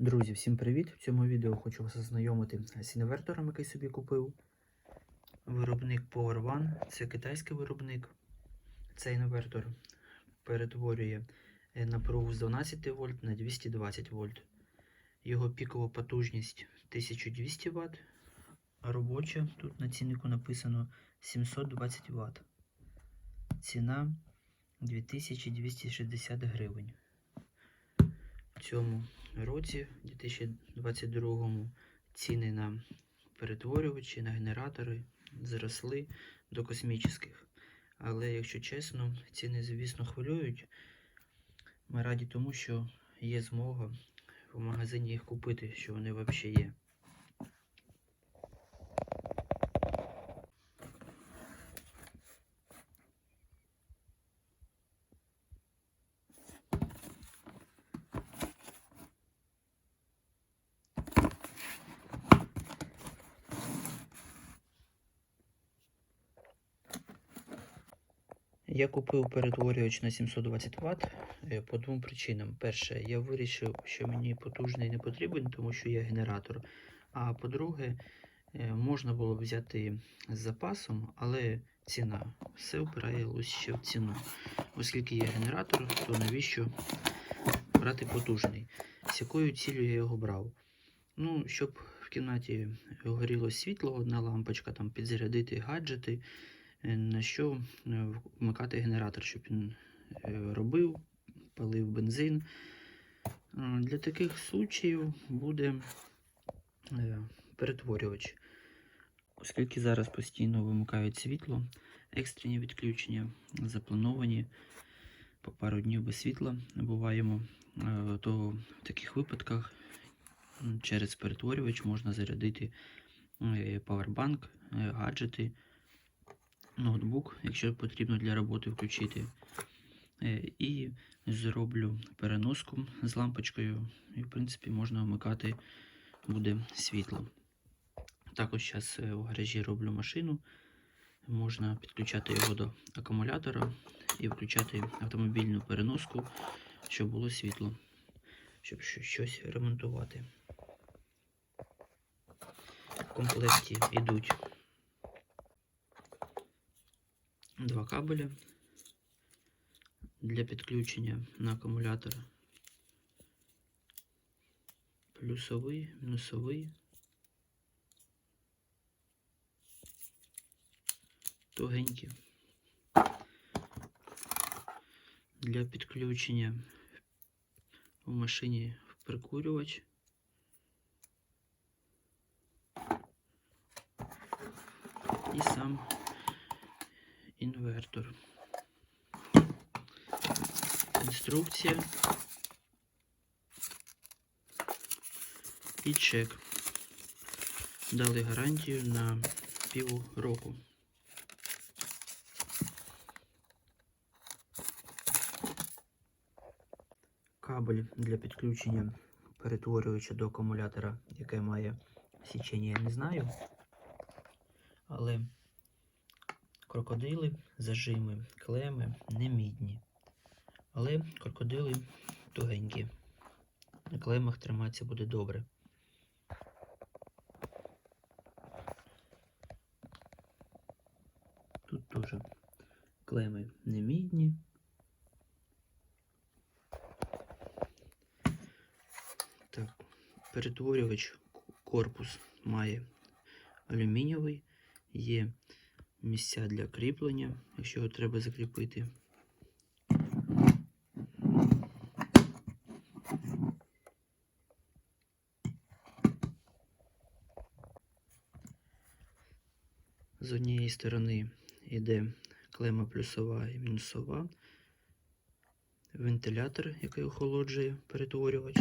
Друзі, всім привіт! В цьому відео хочу вас ознайомити з інвертором, який собі купив. Виробник Power One. Це китайський виробник. Цей інвертор перетворює е, напругу з 12 вольт на 220 вольт. Його пікова потужність 1200 Вт, робоча тут на ціннику написано 720 Вт. Ціна 2260 гривень. Цьому році, 2022 ціни на перетворювачі, на генератори зросли до космічних. Але, якщо чесно, ціни, звісно, хвилюють. Ми раді тому, що є змога в магазині їх купити, що вони взагалі є. Я купив перетворювач на 720 Вт е, по двом причинам. Перше, я вирішив, що мені потужний не потрібен, тому що є генератор. А по-друге, е, можна було б взяти з запасом, але ціна все впиралось ще в ціну. Оскільки є генератор, то навіщо брати потужний? З якою цілею я його брав? Ну, щоб в кімнаті горіло світло, одна лампочка, там підзарядити гаджети. Е, на що е, вмикати генератор, щоб він е, робив, палив бензин. Для таких случаїв буде перетворювач. Оскільки зараз постійно вимикають світло, екстрені відключення заплановані по пару днів без світла буваємо, то в таких випадках через перетворювач можна зарядити павербанк, гаджети ноутбук, якщо потрібно для роботи включити. Е, І зроблю переноску з лампочкою, і, в принципі, можна вмикати буде світло. Також зараз у гаражі роблю машину. Можна підключати його до акумулятора і включати автомобільну переноску, щоб було світло, щоб щось ремонтувати. В комплекті йдуть два кабеля для підключення на акумулятор. Плюсовий, мінусовий. Тугенькі. Для підключення в машині в прикурювач. І сам інвертор. Інструкція і чек. Дали гарантію на пів року. Кабель для підключення перетворювача до акумулятора, яке має січення, я не знаю. Але Крокодили, зажими, клеми не мідні. Але крокодили тугенькі. На клемах триматися буде добре. Тут теж клеми не мідні. Так, перетворювач корпус має алюмінієвий, є місця для кріплення, якщо його треба закріпити. З однієї сторони йде клема плюсова і мінусова, вентилятор, який охолоджує перетворювач.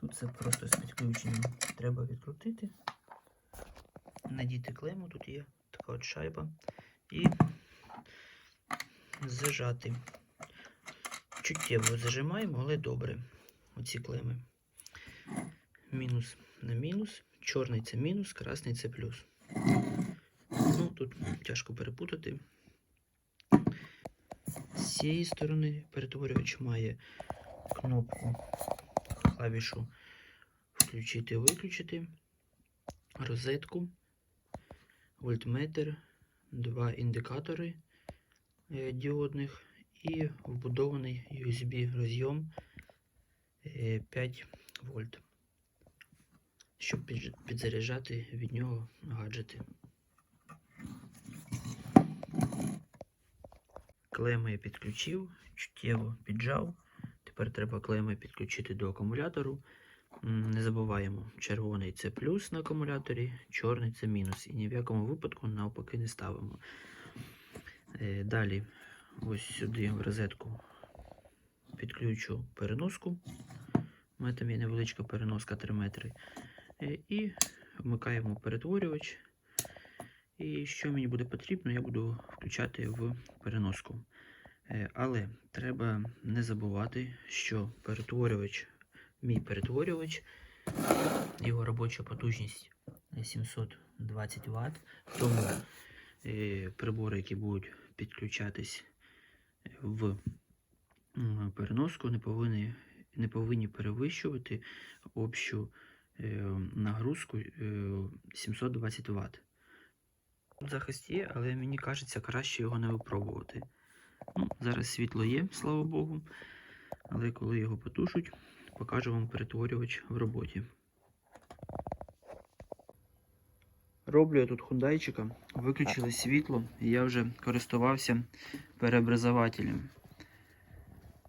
Тут це просто з підключенням треба відкрутити, надіти клему, тут є така от шайба і зажати. Чуттєво зажимаємо, але добре. Оці клеми. Мінус на мінус. Чорний це мінус, красний це плюс. Ну, тут тяжко перепутати. З цієї сторони перетворювач має кнопку клавішу включити-виключити, розетку, вольтметр, два індикатори е, діодних і вбудований USB розйом е, 5 вольт, щоб підзаряджати від нього гаджети. Клеми я підключив, чуттєво піджав. Тепер треба клеми підключити до акумулятору. Не забуваємо, червоний це плюс на акумуляторі, чорний це мінус. І ні в якому випадку навпаки не ставимо. Е, Далі, ось сюди в розетку підключу переноску. У мене там є невеличка переноска 3 метри. Е, І вмикаємо перетворювач. І що мені буде потрібно, я буду включати в переноску. Е, Але треба не забувати, що перетворювач, мій перетворювач, його робоча потужність 720 Вт. Тому е, прибори, які будуть підключатись в переноску, не повинні, не повинні перевищувати общу е, нагрузку е, 720 Вт. Захист є, але мені кажеться, краще його не випробувати. Ну, зараз світло є, слава Богу. Але коли його потушуть, покажу вам перетворювач в роботі. Роблю я тут хундайчика, виключили світло, і я вже користувався переобразователем.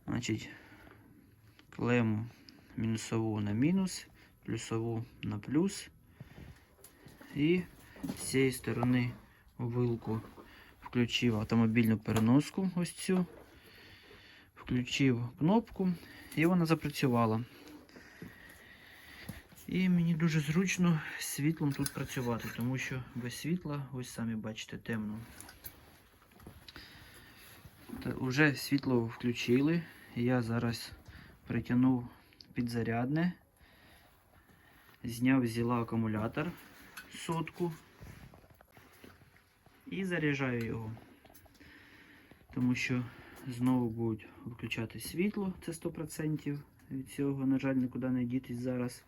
Значить, клему мінусову на мінус, плюсову на плюс. І з цієї сторони вилку включив автомобільну переноску, ось цю, включив кнопку і вона запрацювала. І мені дуже зручно світлом тут працювати, тому що без світла, ось самі бачите, темно. Та Уже світло включили. Я зараз притягнув підзарядне, зняв зіла акумулятор сотку і заряджаю його. Тому що знову будуть виключати світло, це 100%. Від цього, на жаль, нікуди не дітись зараз.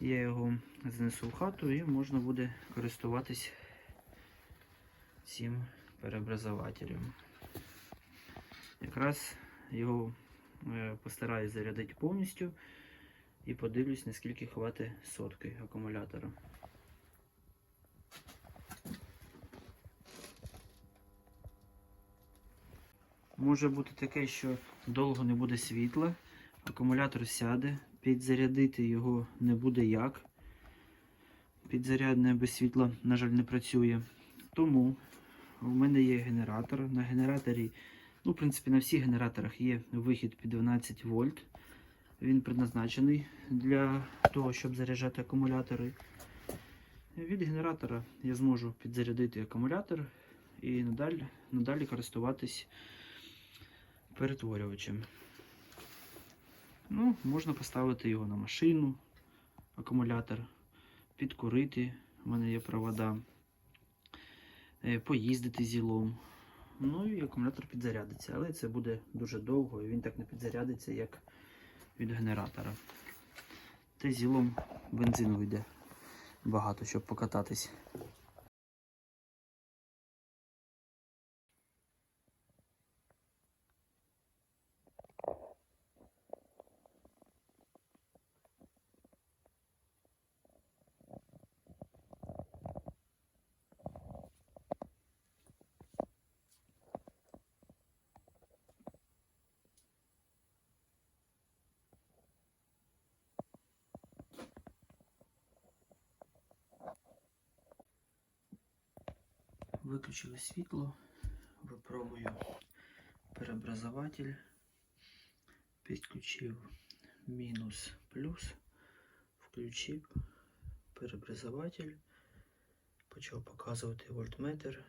Я його знесу в хату і можна буде користуватись цим переобразователем. Якраз його е, постараюсь зарядити повністю і подивлюсь, наскільки хватить сотки акумулятора. Може бути таке, що довго не буде світла, акумулятор сяде, підзарядити його не буде як. Підзарядне без світла, на жаль, не працює. Тому в мене є генератор. На генераторі, ну, в принципі, на всіх генераторах є вихід під 12 вольт. Він предназначений для того, щоб заряджати акумулятори. Від генератора я зможу підзарядити акумулятор і надалі, надалі користуватись перетворювачем. Ну, можна поставити його на машину, акумулятор, підкурити. У мене є провода, е, поїздити зілом. Ну і акумулятор підзарядиться, але це буде дуже довго і він так не підзарядиться, як від генератора. Та зілом бензину йде багато, щоб покататись. Виключили світло, випробую переобразователь, підключив мінус плюс, включив переобразователь, почав показувати вольтметр,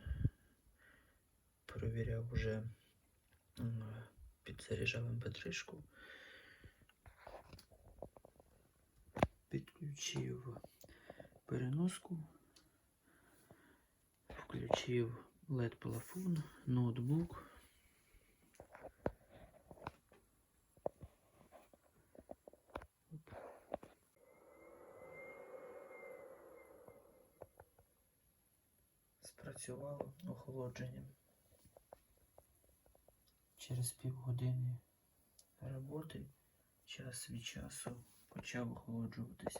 перевіряв вже підзаряджав МП3, підключив переноску. Включив led плафон ноутбук. Спрацювало охолодження Через півгодини роботи час від часу почав охолоджуватись.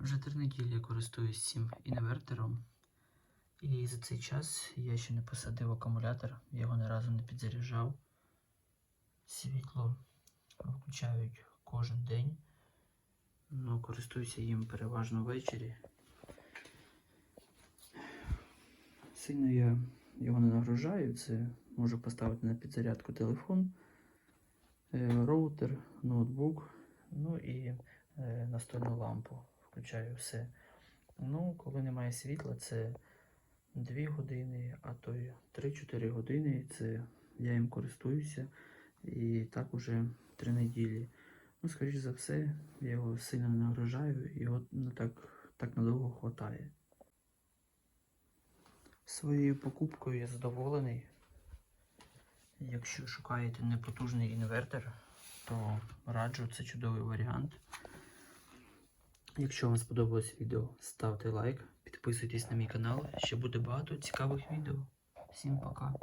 Вже три неділі я користуюсь цим інвертором. І за цей час я ще не посадив акумулятор, його ні разу не підзаряджав. Світло включають кожен день. Ну, користуюся їм переважно ввечері. Сильно я його не нагружаю, це можу поставити на підзарядку телефон, е, роутер, ноутбук, ну і е, настольну лампу. Включаю все. Ну, коли немає світла, це 2 години, а то й 3-4 години. Це я їм користуюся. І так уже 3 неділі. Ну, скоріш за все, я його сильно не нагружаю, його не так, так надовго хватає. Своєю покупкою я задоволений. Якщо шукаєте непотужний інвертор, то раджу це чудовий варіант. Якщо вам сподобалось відео, ставте лайк, підписуйтесь на мій канал, ще буде багато цікавих відео. Всім пока!